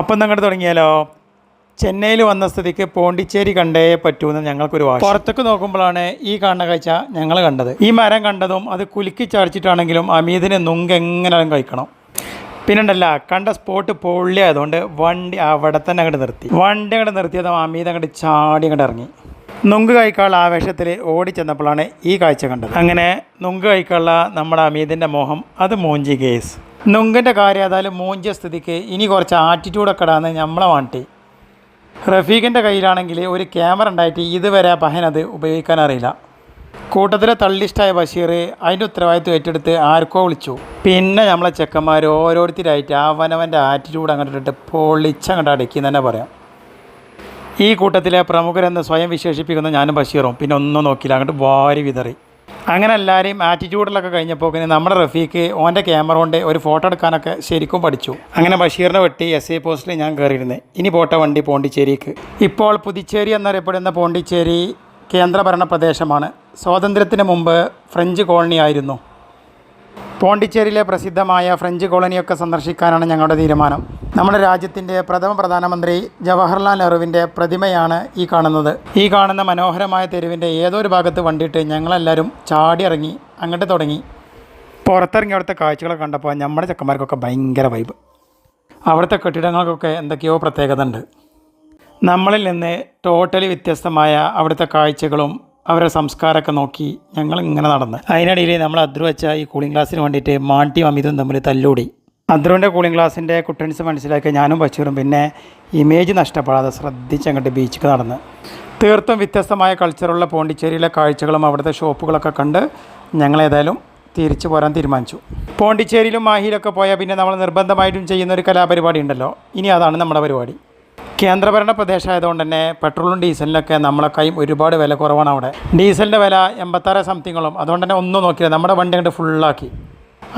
അപ്പം അങ്ങോട്ട് തുടങ്ങിയാലോ? ചെന്നൈയിൽ വന്ന സ്ഥിതിക്ക് പോണ്ടിച്ചേരി കണ്ടേ പറ്റൂന്ന് ഞങ്ങൾക്കൊരു വാശി. പുറത്തേക്ക് നോക്കുമ്പോഴാണ് ഈ കാണുന്ന കാഴ്ച ഞങ്ങൾ കണ്ടത്. ഈ മരം കണ്ടതും അത് കുലുക്കി ചാടിച്ചിട്ടാണെങ്കിലും അമീതിന് നുങ്ക് എങ്ങനെയും കഴിക്കണം. പിന്നെ ഉണ്ടല്ല കണ്ട സ്പോട്ട് പൊള്ളിയായതുകൊണ്ട് വണ്ടി അവിടെ തന്നെ അങ്ങോട്ട് നിർത്തി. വണ്ടി അങ്ങോട്ട് നിർത്തിയത് അമീത് അങ്ങോട്ട് ചാടി അങ്ങോട്ട് ഇറങ്ങി. നുങ്ക് കഴിക്കാനുള്ള ആവേശത്തിൽ ഓടി ചെന്നപ്പോഴാണ് ഈ കാഴ്ച കണ്ടത്. അങ്ങനെ നുങ്ക് കഴിക്കാനുള്ള നമ്മുടെ അമീതിന്റെ മോഹം അത് മൂഞ്ചി കേസ്. നുങ്കിന്റെ കാര്യം ഏതായാലും മൂഞ്ചിയ സ്ഥിതിക്ക് ഇനി കുറച്ച് ആറ്റിറ്റ്യൂഡൊക്കെ ഇടാന്ന് നമ്മളെ വാണ്ടി. റഫീഖിന്റെ കയ്യിലാണെങ്കിൽ ഒരു ക്യാമറ ഉണ്ടായിട്ട് ഇതുവരെ പഹനത് ഉപയോഗിക്കാൻ അറിയില്ല. കൂട്ടത്തിലെ തള്ളിഷ്ടായ ബഷീർ അതിന്റെ ഉത്തരവാദിത്വം ഏറ്റെടുത്ത് ആർക്കോ വിളിച്ചു. പിന്നെ നമ്മളെ ചെക്കന്മാർ ഓരോരുത്തരായിട്ട് അവനവന്റെ ആറ്റിറ്റ്യൂഡ് അങ്ങോട്ടിട്ട് പൊളിച്ചങ്ങോട്ട് അടക്കി തന്നെ പറയാം. ഈ കൂട്ടത്തിലെ പ്രമുഖരെന്ന് സ്വയം വിശേഷിപ്പിക്കുന്ന ഞാനും ബഷീറും പിന്നെ ഒന്നും നോക്കിയില്ല അങ്ങോട്ട് വാരി വിതറി. അങ്ങനെ എല്ലാവരെയും ആറ്റിറ്റ്യൂഡിലൊക്കെ കഴിഞ്ഞപ്പോൾ പിന്നെ നമ്മുടെ റഫീക്ക് ഓന്റെ ക്യാമറ കൊണ്ട് ഒരു ഫോട്ടോ എടുക്കാനൊക്കെ ശരിക്കും പഠിച്ചു. അങ്ങനെ ബഷീറിനെ വെട്ടി എസ് ഐ പോസ്റ്റിൽ ഞാൻ കയറിയിരുന്നത് ഇനി പോട്ട വണ്ടി പോണ്ടിച്ചേരിക്ക്. ഇപ്പോൾ പുതുച്ചേരി എന്നറിയപ്പെടുന്ന പോണ്ടിച്ചേരി കേന്ദ്രഭരണ പ്രദേശമാണ്. സ്വാതന്ത്ര്യത്തിന് മുമ്പ് ഫ്രഞ്ച് കോളനി ആയിരുന്നു. പോണ്ടിച്ചേരിയിലെ പ്രസിദ്ധമായ ഫ്രഞ്ച് കോളനിയൊക്കെ സന്ദർശിക്കാനാണ് ഞങ്ങളുടെ തീരുമാനം. നമ്മുടെ രാജ്യത്തിന്റെ പ്രഥമ പ്രധാനമന്ത്രി ജവഹർലാൽ നെഹ്റുവിന്റെ പ്രതിമയാണ് ഈ കാണുന്നത്. ഈ കാണുന്ന മനോഹരമായ തെരുവിന്റെ ഏതൊരു ഭാഗത്ത് വണ്ടിയിട്ട് ഞങ്ങളെല്ലാവരും ചാടി ഇറങ്ങി അങ്ങോട്ട് തുടങ്ങി. പുറത്തിറങ്ങി അവിടുത്തെ കാഴ്ചകളൊക്കെ കണ്ടപ്പോൾ നമ്മുടെ ചെക്കന്മാർക്കൊക്കെ ഭയങ്കര വൈബ് അവിടുത്തെ കെട്ടിടങ്ങൾക്കൊക്കെ എന്തൊക്കെയോ പ്രത്യേകത ഉണ്ട് നമ്മളിൽ നിന്ന് ടോട്ടലി വ്യത്യസ്തമായ അവിടുത്തെ കാഴ്ചകളും അവരുടെ സംസ്കാരമൊക്കെ നോക്കി ഞങ്ങൾ ഇങ്ങനെ നടന്ന്. അതിനിടയിൽ നമ്മൾ അദ്രു വെച്ച ഈ കൂളിംഗ് ഗ്ലാസ്സിന് വേണ്ടിയിട്ട് മാണ്ടിയും അമിതും തമ്മിൽ തല്ലൂടി. അദ്രുവിന്റെ കൂളിംഗ് ഗ്ലാസിന്റെ കുട്ടൻസ് മനസ്സിലാക്കി ഞാനും ബഷീറും പിന്നെ ഇമേജ് നഷ്ടപ്പെടാതെ ശ്രദ്ധിച്ച് അങ്ങോട്ട് ബീച്ചിക്ക് നടന്ന്. തീർത്തും വ്യത്യസ്തമായ കൾച്ചറുള്ള പോണ്ടിച്ചേരിയിലെ കാഴ്ചകളും അവിടുത്തെ ഷോപ്പുകളൊക്കെ കണ്ട് ഞങ്ങളേതായാലും തിരിച്ചു പോരാൻ തീരുമാനിച്ചു. പോണ്ടിച്ചേരിയിലും മാഹിയിലൊക്കെ പോയാൽ പിന്നെ നമ്മൾ നിർബന്ധമായിട്ടും ചെയ്യുന്ന ഒരു കലാപരിപാടി ഉണ്ടല്ലോ. ഇനി അതാണ് നമ്മുടെ പരിപാടി. കേന്ദ്രഭരണ പ്രദേശമായതുകൊണ്ട് തന്നെ പെട്രോളും ഡീസലിനൊക്കെ നമ്മളെ കൈ ഒരുപാട് വില കുറവാണ് അവിടെ. ഡീസലിന്റെ വില എൺപത്താറ് സംതിങ്ങളും. അതുകൊണ്ട് തന്നെ ഒന്നും നോക്കിയില്ല. നമ്മുടെ വണ്ടി അങ്ങോട്ട് ഫുള്ളാക്കി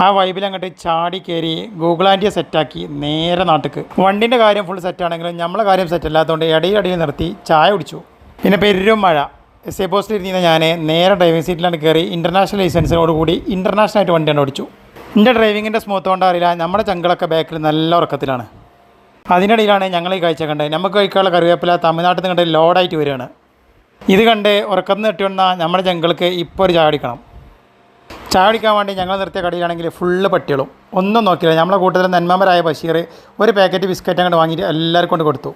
ആ വൈബിൽ അങ്ങോട്ട് ചാടി കയറി ഗൂഗിൾ ആന്റിയെ സെറ്റാക്കി നേരെ നാട്ടിക്ക്. വണ്ടിന്റെ കാര്യം ഫുൾ സെറ്റാണെങ്കിലും നമ്മളെ കാര്യം സെറ്റല്ലാത്തതുകൊണ്ട് ഇടയിലടിയിൽ നിർത്തി ചായ കുടിച്ചു. പിന്നെ പെരും മഴ. എസ് എ പോസ്റ്റിൽ ഇരുന്ന ഞാൻ നേരെ ഡ്രൈവിംഗ് സീറ്റിലാണ് കയറി ഇന്റർനാഷണൽ ലൈസൻസിനോട് കൂടി ഇന്റർനാഷണൽ ആയിട്ട് വണ്ടിയാണ് ഓടിച്ചു. എന്റെ ഡ്രൈവിങ്ങിന്റെ സ്മൂത്ത് കൊണ്ട് അറിയില്ല. നമ്മുടെ ചങ്കളൊക്കെ ബാക്കിൽ നല്ല ഉറക്കത്തിലാണ്. അതിനിടയിലാണ് ഞങ്ങൾ ഈ കാഴ്ച കണ്ടത്. നമുക്ക് കഴിക്കാനുള്ള കറിവേപ്പില തമിഴ്നാട്ടിൽ നിന്ന് കണ്ട് ലോഡായിട്ട് വരികയാണ്. ഇത് കണ്ട് ഉറക്കത്തിന് നെട്ടിവന്ന നമ്മുടെ ജംഗിൾക്ക് ഇപ്പോൾ ഒരു ചാടിക്കണം ചാടിക്കാൻ വേണ്ടി ഞങ്ങൾ നിർത്തിയ കടയിലാണെങ്കിൽ ഫുള്ള് പട്ടികളും. ഒന്നും നോക്കിയില്ല. നമ്മളെ കൂട്ടത്തിൽ നന്മമരായ ബഷീർ ഒരു പാക്കറ്റ് ബിസ്ക്കറ്റ് അങ്ങോട്ട് വാങ്ങിയിട്ട് എല്ലാവർക്കും കൊണ്ട് കൊടുത്തു.